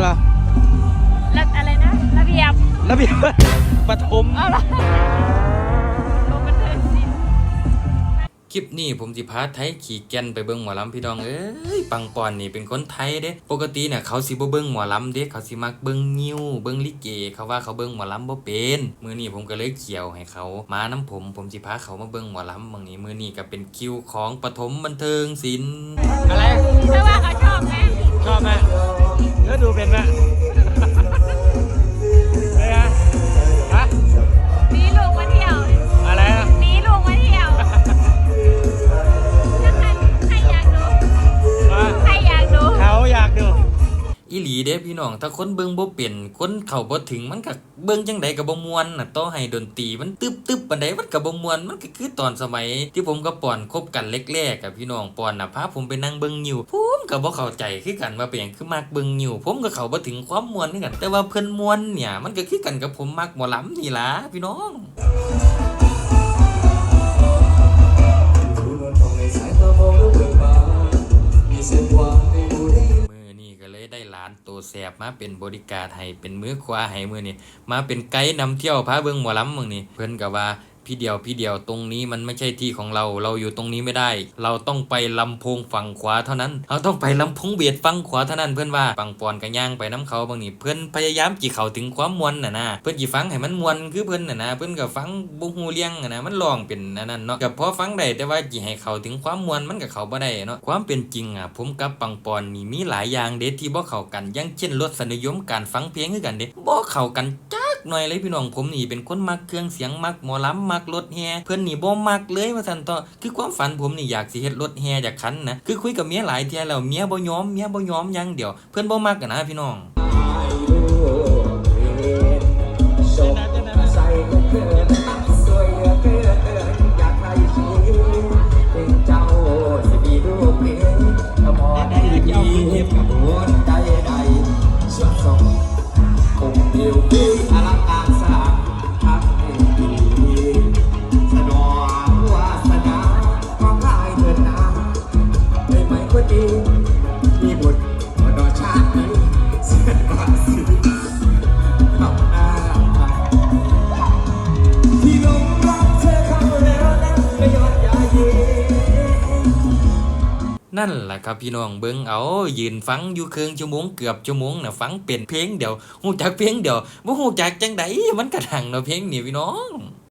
เหรอะอะไรนะ ระเบียบระเบียบ ปฐมเอาละโอ้มันเทินสิคลิปนี้ผมสิพาไทยขี่แกนไปเบิ่งหมอลำพี่น้องเอ้ยปังปอนนี่เป็นคนไทยเด้ปกติเนี่ยเขาสิบ่เบิ่งหมอลำเด้เขาสิมักเบิ่งนิ้วเบิ่งลิเก เขาว่าเขาเบิ่งหมอลำบ่เป็นมื้อนี้ผมก็เลยเกี่ยวให้เขามาน้ำผมผมสิพาเขามาเบิ่งหมอลำบางนี้มื้อนี่ก็เป็นคิวของปฐมบันเทิงศิลป์อะไรถ้าว่าเขาชอบไหมชอบไหม ก็ดูเป็นไหม อีหลีเด้พี่น้อง ถ้าคนเบิ่งบ่เป็นคนเข้าบ่ถึงมันก็เบิ่งจังใดก็บ่ม่วนน่ะต่อให้ดนตรีมันตึบๆปานใดมันก็บ่ม่วนมันก็คือตอนสมัย ที่ผมกับปอนคบกันแรกๆกับพี่น้องปอนน่ะพาผมไปนั่งเบิ่งนิ้วผมก็บ่เข้าใจคือกันว่าเป็นหยังคือมักเบิ่งนิ้วผมก็เข้าบ่ถึงความม่วนคือกัน แต่ว่าเพิ่นม่วนเนี่ย มันก็คือกันกับผมมักหมอลำนี่ล่ะพี่น้องดูนวลของในสายตามองแล้วเบิก ได้หลานโตแสบมาเป็นบริการให้เป็นมือขวาให้มือนี่มาเป็นไกด์นำเที่ยวพาเบิ่งหมอลำมึงนี่เพิ่นก็ว่า พี่เดียวพี่เดียวตรงนี้มันไม่ใช่ที่ของเรา เราอยู่ตรงนี้ไม่ได้ เราต้องไปลำโพงฝั่งขวาเท่านั้น เราต้องไปลำโพงเบียดฝั่งขวาเท่านั้นเพื่อนว่าปังปอนกันย่างไปน้ำเขาบางนี่เพื่อนพยายามจีเขาถึงความมวนน่ะนะเพื่อนจีฟังให้มันมวนคือเพื่อนน่ะนะเพื่อนก็ฟังบุฮูเลี้ยงน่ะนะมันลองเป็นอันนั้นเนาะกับพอฟังได้แต่ว่าจีให้เขาถึงความมวนมันกับเขาบ่ได้เนาะความเป็นจริงอะผมกับปังปอนนี่มีหลายอย่างเด็ดที่บ่เข้ากันอย่างเช่นรสนิยมการฟังเพลงคือกันเด้บ่เข้ากันจ หน่อยเลยพี่น้องผมนี่เป็นคนมักเครื่องเสียงมักหมอลำมักรถแฮเพื่อนนี่บ่มักเลยว่าซั่นต่อคือความฝันผมนี่อยากสิเฮ็ดรถแฮอยากคันนะคือคุยกับเมียหลายเที่ยแล้วเมียบ่ยอมเมียบ่ยอมยังเดียวเพื่อนบ่มักกันนะพี่น้อง นั่นแหละครับพี่น้องเบิ้งเอายืนฟังอยู่เครื่องชั่วโมงเกือบชั่วโมงนะฟังเป็นเพลงเดียวหูจักเพลงเดียวบ่หูจักจังไดมันกระดังเนาะเพลงนี่พี่น้อง